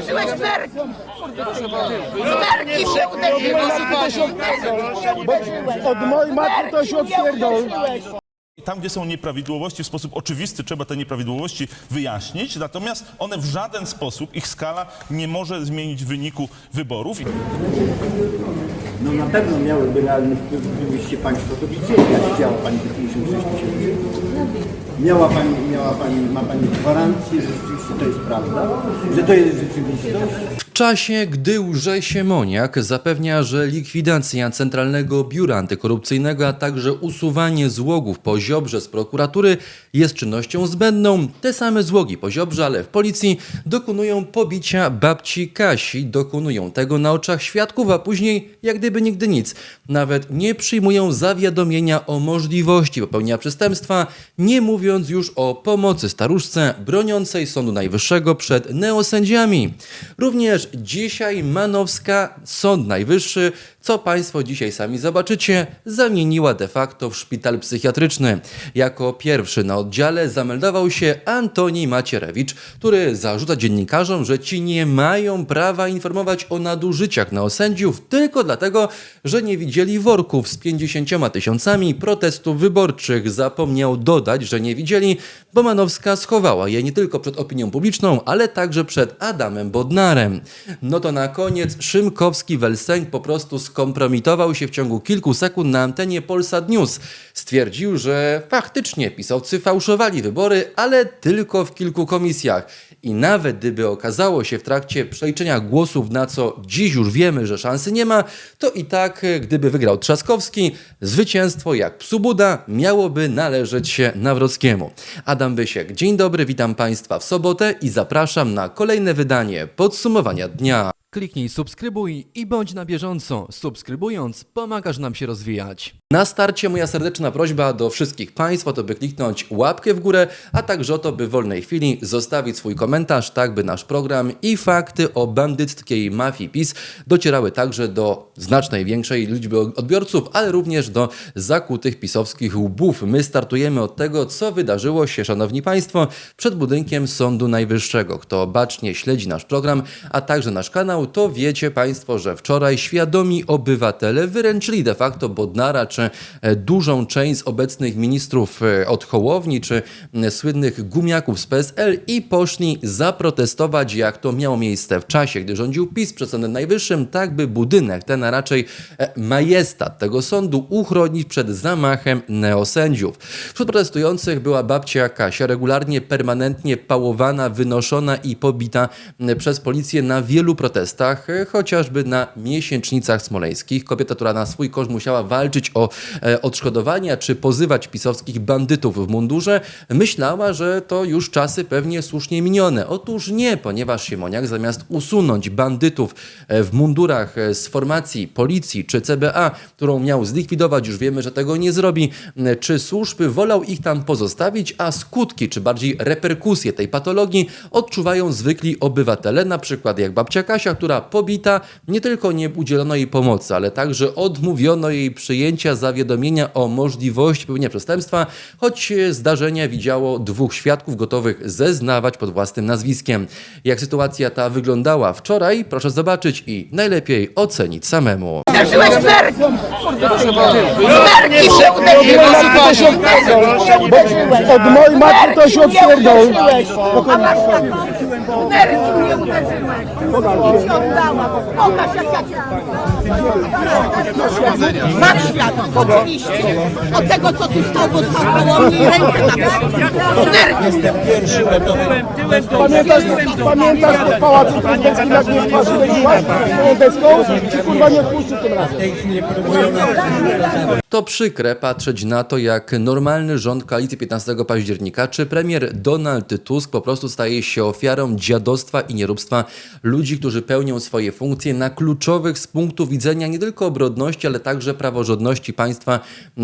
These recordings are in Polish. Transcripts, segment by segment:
Uderzyłeś w nerki! Nerki mnie uderzyłeś! Od mojej matki to się odpierdol. Tam, gdzie są nieprawidłowości, w sposób oczywisty trzeba te nieprawidłowości wyjaśnić, natomiast one w żaden sposób, ich skala nie może zmienić wyniku wyborów. No na pewno miałyby realny wpływ, gdybyście Państwo to widzieli, jak działa Pani te 56 tysięcy. Miała Pani, miała Pani, ma Pani gwarancję, że rzeczywiście to jest prawda? Że to jest rzeczywistość? Czasie, gdy łże Siemoniak zapewnia, że likwidacja Centralnego Biura Antykorupcyjnego, a także usuwanie złogów po Ziobrze z prokuratury jest czynnością zbędną, te same złogi po Ziobrze, ale w policji dokonują pobicia babci Kasi, dokonują tego na oczach świadków, a później jak gdyby nigdy nic. Nawet nie przyjmują zawiadomienia o możliwości popełnienia przestępstwa, nie mówiąc już o pomocy staruszce broniącej Sądu Najwyższego przed neosędziami. Również dzisiaj Manowska, Sąd Najwyższy, co Państwo dzisiaj sami zobaczycie, zamieniła de facto w szpital psychiatryczny. Jako pierwszy na oddziale zameldował się Antoni Macierewicz, który zarzuca dziennikarzom, że ci nie mają prawa informować o nadużyciach neosędziów tylko dlatego, że nie widzieli worków z 50 tysiącami protestów wyborczych. Zapomniał dodać, że nie widzieli, bo Manowska schowała je nie tylko przed opinią publiczną, ale także przed Adamem Bodnarem. No to na koniec Szymkowski-Welsenk po prostu skompromitował się w ciągu kilku sekund na antenie Polsat News. Stwierdził, że faktycznie pisowcy fałszowali wybory, ale tylko w kilku komisjach. I nawet gdyby okazało się w trakcie przeliczenia głosów, na co dziś już wiemy, że szansy nie ma, to i tak, gdyby wygrał Trzaskowski, zwycięstwo jak psu Buda miałoby należeć się Nawrockiemu. Adam Wysiek, dzień dobry, witam Państwa w sobotę i zapraszam na kolejne wydanie podsumowania dnia. Kliknij subskrybuj i bądź na bieżąco. Subskrybując, pomagasz nam się rozwijać. Na starcie moja serdeczna prośba do wszystkich Państwa to by kliknąć łapkę w górę, a także o to, by w wolnej chwili zostawić swój komentarz, tak by nasz program i fakty o bandyckiej mafii PiS docierały także do znacznej większej liczby odbiorców, ale również do zakutych pisowskich łbów. My startujemy od tego, co wydarzyło się, Szanowni Państwo, przed budynkiem Sądu Najwyższego. Kto bacznie śledzi nasz program, a także nasz kanał, to wiecie Państwo, że wczoraj świadomi obywatele wyręczyli de facto Bodnara czy e, dużą część z obecnych ministrów e, od Hołowni czy słynnych gumiaków z PSL i poszli zaprotestować, jak to miało miejsce w czasie, gdy rządził PiS przed Sądem Najwyższym, tak by budynek ten, a raczej e, majestat tego sądu uchronić przed zamachem neosędziów. Wśród protestujących była babcia Kasia, regularnie, permanentnie pałowana, wynoszona i pobita przez policję na wielu protestach, e, chociażby na miesięcznicach smoleńskich. Kobieta, która na swój koszt musiała walczyć o e, odszkodowania czy pozywać pisowskich bandytów w mundurze, myślała, że to już czasy pewnie słusznie minione. Otóż nie, ponieważ Siemoniak zamiast usunąć bandytów e, w mundurach z formacji policji czy CBA, którą miał zlikwidować, już wiemy, że tego nie zrobi, czy służby wolał ich tam pozostawić, a skutki, czy bardziej reperkusje tej patologii odczuwają zwykli obywatele, na przykład jak babcia Kasia, która pobita, nie tylko nie udzielono jej pomocy, ale także odmówiono jej przyjęcia zawiadomienia o możliwości popełnienia przestępstwa, choć zdarzenia widziało dwóch świadków gotowych zeznawać pod własnym nazwiskiem. Jak sytuacja ta wyglądała wczoraj, proszę zobaczyć i najlepiej ocenić samemu. Uderzyłeś uderzyłeś! Od mojej matki to się odpierdol. A masz taką... Pokaż jak ja cię... Oczywiście! Od tego co stał, bo stał koło mnie rękę tam... W nerki! Pamiętasz, pamiętasz jak? Ci kurwa nie tym razem. To przykre patrzeć na to, jak normalny rząd koalicji 15 października czy premier Donald Tusk po prostu staje się ofiarą dziadostwa i nieróbstwa ludzi, którzy pełnią swoje funkcje na kluczowych z punktu widzenia nie tylko obrodności, ale także praworządności państwa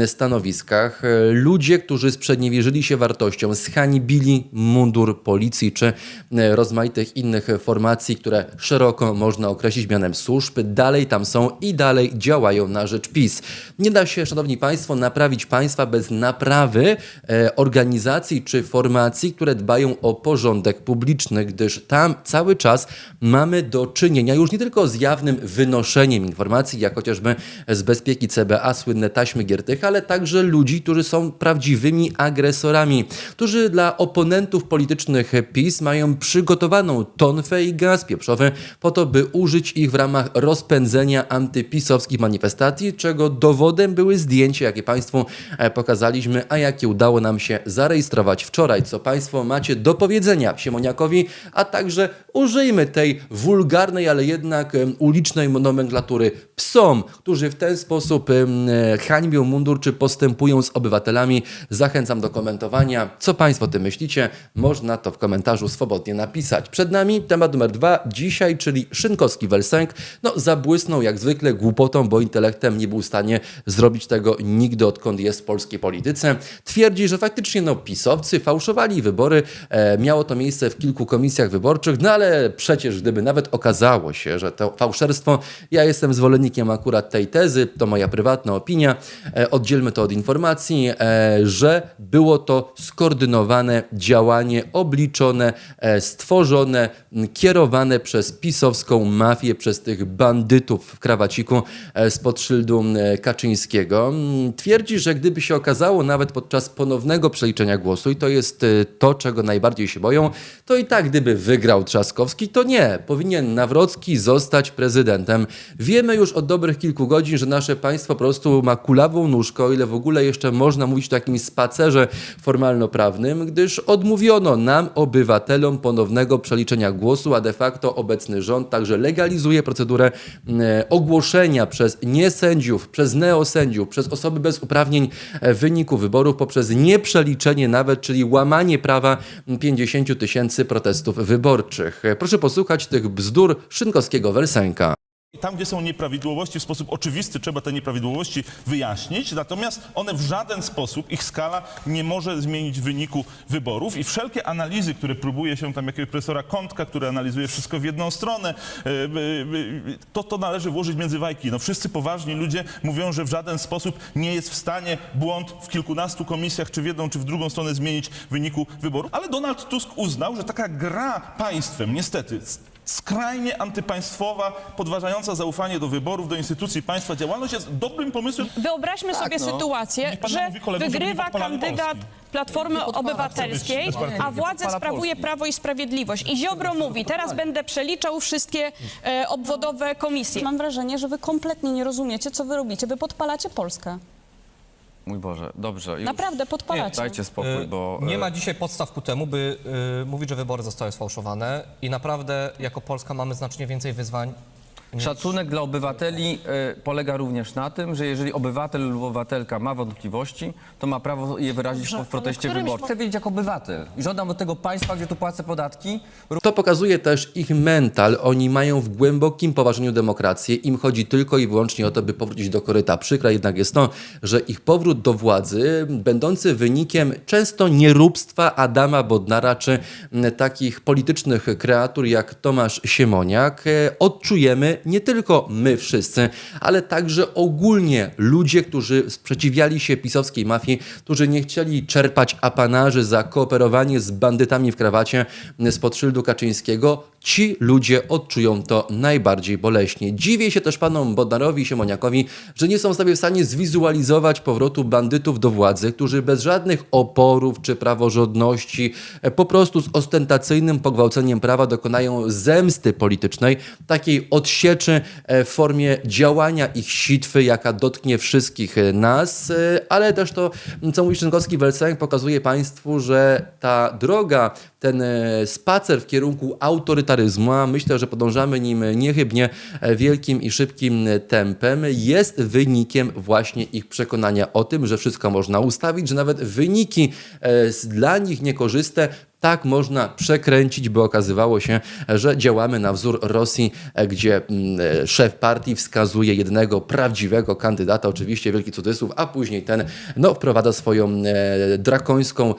stanowiskach. Ludzie, którzy sprzeniewierzyli się wartościom, zhańbili mundur policji czy rozmaitych innych formacji, które szeroko można określić mianem służb, dalej tam są i dalej działają na rzecz PiS. Nie da się, Szanowni Państwo, naprawić państwa bez naprawy e, organizacji czy formacji, które dbają o porządek publiczny, gdyż gdyż tam cały czas mamy do czynienia już nie tylko z jawnym wynoszeniem informacji, jak chociażby z bezpieki CBA, słynne taśmy Giertycha, ale także ludzi, którzy są prawdziwymi agresorami, którzy dla oponentów politycznych PiS mają przygotowaną tonfę i gaz pieprzowy po to, by użyć ich w ramach rozpędzenia antypisowskich manifestacji, czego dowodem były zdjęcia, jakie Państwu e, pokazaliśmy, a jakie udało nam się zarejestrować wczoraj. Co Państwo macie do powiedzenia Siemoniakowi, a także użyjmy tej wulgarnej, ale jednak ulicznej nomenklatury psom, którzy w ten sposób e, hańbią mundur, czy postępują z obywatelami. Zachęcam do komentowania. Co Państwo o tym myślicie? Można to w komentarzu swobodnie napisać. Przed nami temat numer dwa dzisiaj, czyli Szynkowski Welsenk. No, zabłysnął jak zwykle głupotą, bo intelektem nie był w stanie zrobić tego nigdy, odkąd jest w polskiej polityce. Twierdzi, że faktycznie no, pisowcy fałszowali wybory. E, miało to miejsce w kilku komisjach wyborczych, no ale przecież gdyby nawet okazało się, że to fałszerstwo, ja jestem zwolennikiem akurat tej tezy, to moja prywatna opinia, e, oddzielmy to od informacji, e, że było to skoordynowane działanie, obliczone, e, stworzone, kierowane przez pisowską mafię, przez tych bandytów w krawaciku spod szyldu Kaczyńskiego. Twierdzi, że gdyby się okazało nawet podczas ponownego przeliczenia głosu, i to jest to, czego najbardziej się boją, to i tak gdyby wygrał Trzaskowski, to nie. Powinien Nawrocki zostać prezydentem. Wiemy już od dobrych kilku godzin, że nasze państwo po prostu ma kulawą nóżkę, o ile w ogóle jeszcze można mówić o takim spacerze formalno-prawnym, gdyż odmówiono nam, obywatelom, ponownego przeliczenia głosu, a de facto obecny rząd także legalizuje procedurę mm, ogłoszenia przez niesędziów, przez neosędziów, przez osoby bez uprawnień e, wyniku wyborów poprzez nieprzeliczenie nawet, czyli łamanie prawa 50 tysięcy protestów wyborczych. Proszę posłuchać tych bzdur Szynkowskiego Wersenka. Tam, gdzie są nieprawidłowości, w sposób oczywisty trzeba te nieprawidłowości wyjaśnić, natomiast one w żaden sposób, ich skala nie może zmienić wyniku wyborów i wszelkie analizy, które próbuje się tam jakiegoś profesora Kątka, który analizuje wszystko w jedną stronę, e, e, e, to to należy włożyć między bajki. No wszyscy poważni ludzie mówią, że w żaden sposób nie jest w stanie błąd w kilkunastu komisjach, czy w jedną, czy w drugą stronę zmienić wyniku wyborów, ale Donald Tusk uznał, że taka gra państwem, niestety, skrajnie antypaństwowa, podważająca zaufanie do wyborów, do instytucji państwa działalność jest dobrym pomysłem. Wyobraźmy sobie sytuację, Niech pan że mówi wygrywa kandydat Polski. Platformy Obywatelskiej, a władzę sprawuje Prawo i Sprawiedliwość. I Ziobro mówi, teraz będę przeliczał wszystkie e, obwodowe komisje. Mam wrażenie, że wy kompletnie nie rozumiecie, co wy robicie. Wy podpalacie Polskę. Mój Boże, dobrze. Już. Naprawdę podpalacie. Dajcie spokój, Y, bo... Nie y, ma dzisiaj podstaw ku temu, by y, mówić, że wybory zostały sfałszowane i naprawdę jako Polska mamy znacznie więcej wyzwań. Szacunek dla obywateli y, polega również na tym, że jeżeli obywatel lub obywatelka ma wątpliwości, to ma prawo je wyrazić w proteście wyborczym. Chcę wiedzieć jako obywatel i żądam od tego państwa, gdzie tu płacę podatki, To pokazuje też ich mental. Oni mają w głębokim poważaniu demokrację. Im chodzi tylko i wyłącznie o to, by powrócić do koryta. Przykre jednak jest to, że ich powrót do władzy, będący wynikiem często nieróbstwa Adama Bodnara, czy takich politycznych kreatur jak Tomasz Siemoniak, e, odczujemy nie tylko my wszyscy, ale także ogólnie ludzie, którzy sprzeciwiali się pisowskiej mafii, którzy nie chcieli czerpać apanarzy za kooperowanie z bandytami w krawacie spod szyldu Kaczyńskiego, ci ludzie odczują to najbardziej boleśnie. Dziwię się też panom Bodnarowi i Siemoniakowi, że nie są sobie w stanie zwizualizować powrotu bandytów do władzy, którzy bez żadnych oporów czy praworządności, e, po prostu z ostentacyjnym pogwałceniem prawa dokonają zemsty politycznej, takiej odsieczy e, w formie działania ich sitwy, jaka dotknie wszystkich e, nas, e, ale też to, co mówi Szynkowski Welsenk, pokazuje państwu, że ta droga, ten spacer w kierunku autorytaryzmu, a myślę, że podążamy nim niechybnie wielkim i szybkim tempem, jest wynikiem właśnie ich przekonania o tym, że wszystko można ustawić, że nawet wyniki dla nich niekorzystne tak można przekręcić, by okazywało się, że działamy na wzór Rosji, e, gdzie mm, e, szef partii wskazuje jednego prawdziwego kandydata, oczywiście wielki cudzysłów, a później ten no, wprowadza swoją e, drakońską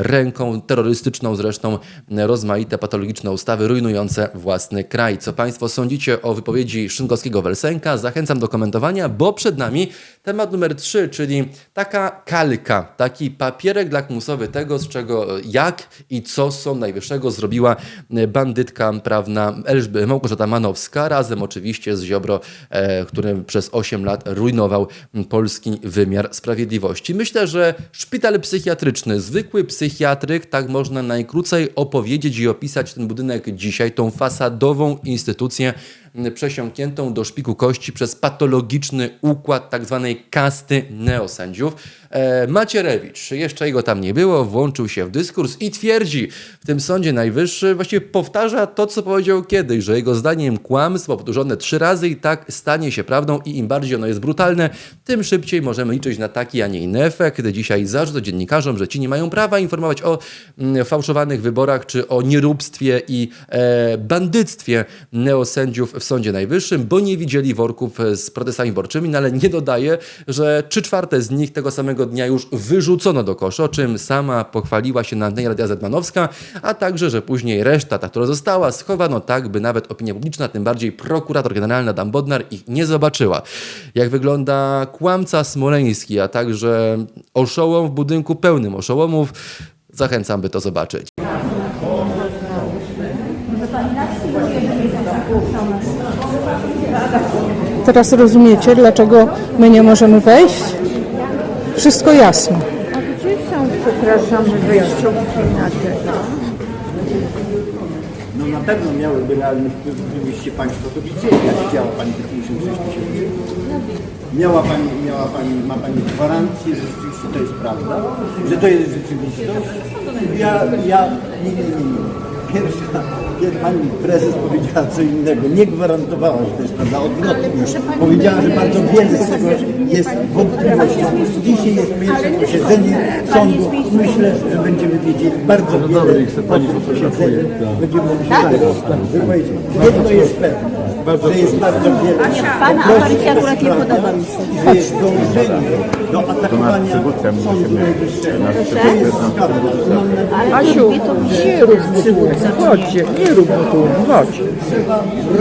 ręką, terrorystyczną zresztą, rozmaite patologiczne ustawy rujnujące własny kraj. Co Państwo sądzicie o wypowiedzi Szynkowskiego-Welsenka? Zachęcam do komentowania, bo przed nami temat numer 3, czyli taka kalka, taki papierek lakmusowy tego, z czego, jak i i co Sąd Najwyższego zrobiła e, bandytka prawna Małgorzata Manowska, razem oczywiście z Ziobro, e, który przez 8 lat rujnował polski wymiar sprawiedliwości. Myślę, że szpital psychiatryczny, zwykły psychiatryk, tak można najkrócej opowiedzieć i opisać ten budynek dzisiaj, tą fasadową instytucję przesiąkniętą do szpiku kości przez patologiczny układ tak zwanej kasty neosędziów. E, Macierewicz, jeszcze jego tam nie było, włączył się w dyskurs i twierdzi w tym Sądzie Najwyższy, właściwie powtarza to, co powiedział kiedyś, że jego zdaniem kłamstwo powtórzone trzy razy i tak stanie się prawdą i im bardziej ono jest brutalne, tym szybciej możemy liczyć na taki, a nie inny efekt. Dzisiaj zarzut dziennikarzom, że ci nie mają prawa informować o mm, fałszowanych wyborach czy o nieróbstwie i e, bandyctwie neosędziów w Sądzie Najwyższym, bo nie widzieli worków z protestami wyborczymi, no ale nie dodaje, że trzy czwarte z nich tego samego dnia już wyrzucono do kosza, o czym sama pochwaliła się na antenie Radia a także, że później reszta, ta, która została, schowano tak, by nawet opinia publiczna, tym bardziej prokurator generalny Adam Bodnar ich nie zobaczyła. Jak wygląda kłamca smoleński, a także oszołom w budynku pełnym oszołomów, zachęcam, by to zobaczyć. Teraz rozumiecie, dlaczego my nie możemy wejść? Wszystko jasne. A gdzie są, przepraszam, wejściówki na te? No na pewno miałyby realny wpływ, gdybyście Państwo to widzieli, jak działa Pani te 56 tysięcy. Miała Pani, miała Pani, ma Pani gwarancję, że rzeczywiście to jest prawda? Że to jest rzeczywistość? Ja, ja, nie, nie, nie, nie. Pierwsza, Pani prezes powiedziała co innego, nie gwarantowała, że to jest prawda, odwrotnie. Powiedziała, że bardzo wiele z tego jest wątpliwością. Dzisiaj jest pierwsze posiedzenie sądu. Myślę, że będziemy wiedzieli bardzo wiele po tym posiedzeniu. Będziemy mogli się wypowiedzieć. Jedno jest pewne, że jest bardzo wiele Pana Marysia akurat nie podoba mi się. że jest dążenie do atakowania Sądu Najwyższego. Asiu, nie rób przywódca. Chodźcie, nie rób tu, chodź.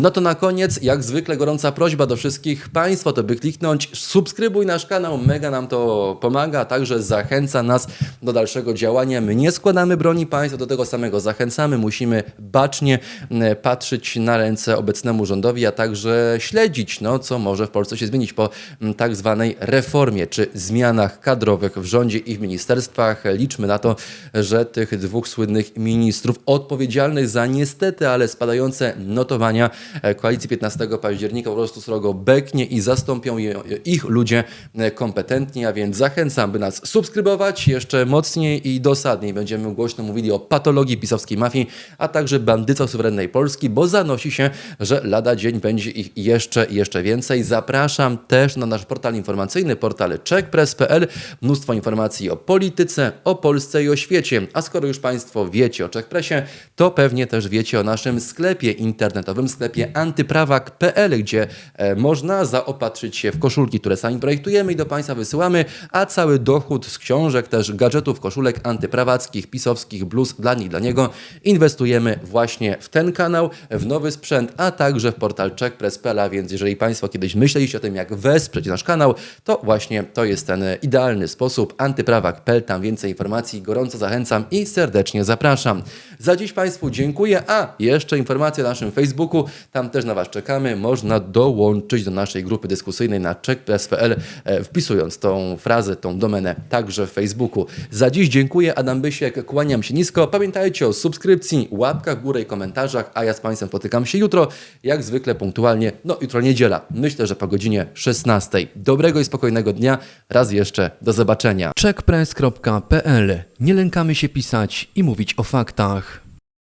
No to na koniec, jak zwykle, gorąca prośba do wszystkich Państwa, to by kliknąć subskrybuj nasz kanał, mega nam to pomaga, a także zachęca nas do dalszego działania. My nie składamy broni Państwa, do tego samego zachęcamy, musimy bacznie m, patrzeć na ręce obecnemu rządowi, a także śledzić, no, co może w Polsce się zmienić po m, tak zwanej reformie, czy zmianach kadrowych w rządzie i w ministerstwach. Liczmy na to, że tych dwóch słynnych ministrów odpowiedzialnych za niestety, ale spadające notowania e, koalicji 15 października po prostu srogo beknie i zastąpią je, ich ludzie e, kompetentni, a więc zachęcam, by nas subskrybować jeszcze mocniej i dosadniej. Będziemy głośno mówili o patologii pisowskiej mafii, a także bandycach suwerennej Polski, bo zanosi się, że lada dzień będzie ich jeszcze jeszcze więcej. Zapraszam też na nasz portal informacyjny, portal checkpress.pl. Mnóstwo informacji o polityce, o Polsce i o świecie. A skoro już Państwo wiecie o Checkpressie, to pewnie też wiecie o naszym sklepie internetowym, sklepie antyprawak.pl, gdzie e, można zaopatrzyć się w koszulki, które sami projektujemy i do Państwa wysyłamy, a cały dochód z książek, też gadżetów, koszulek antyprawackich, pisowskich, blues dla nich, dla niego inwestujemy właśnie w ten kanał, w nowy sprzęt, a także w portal checkpress.pl, a więc jeżeli Państwo kiedyś myśleliście o tym, jak wesprzeć nasz kanał, to właśnie to jest ten idealny sposób. Antyprawak.pl, tam więcej informacji, gorąco zachęcam i serdecznie zapraszam. Za dziś Państwu dziękuję, a jeszcze informacje o naszym Facebooku, tam też na Was czekamy, można dołączyć do naszej grupy dyskusyjnej na checkpress.pl, e, wpisując tą frazę, tą domenę także w Facebooku. Za dziś dziękuję, Adam Bysiek, kłaniam się nisko, pamiętajcie o subskrypcji, łapkach w górę i komentarzach, a ja z Państwem spotykam się jutro, jak zwykle punktualnie, no jutro niedziela, myślę, że po godzinie 16. Dobrego i spokojnego dnia, raz jeszcze, do zobaczenia. checkpress.pl. Nie lękamy się pisać i mówić o faktach.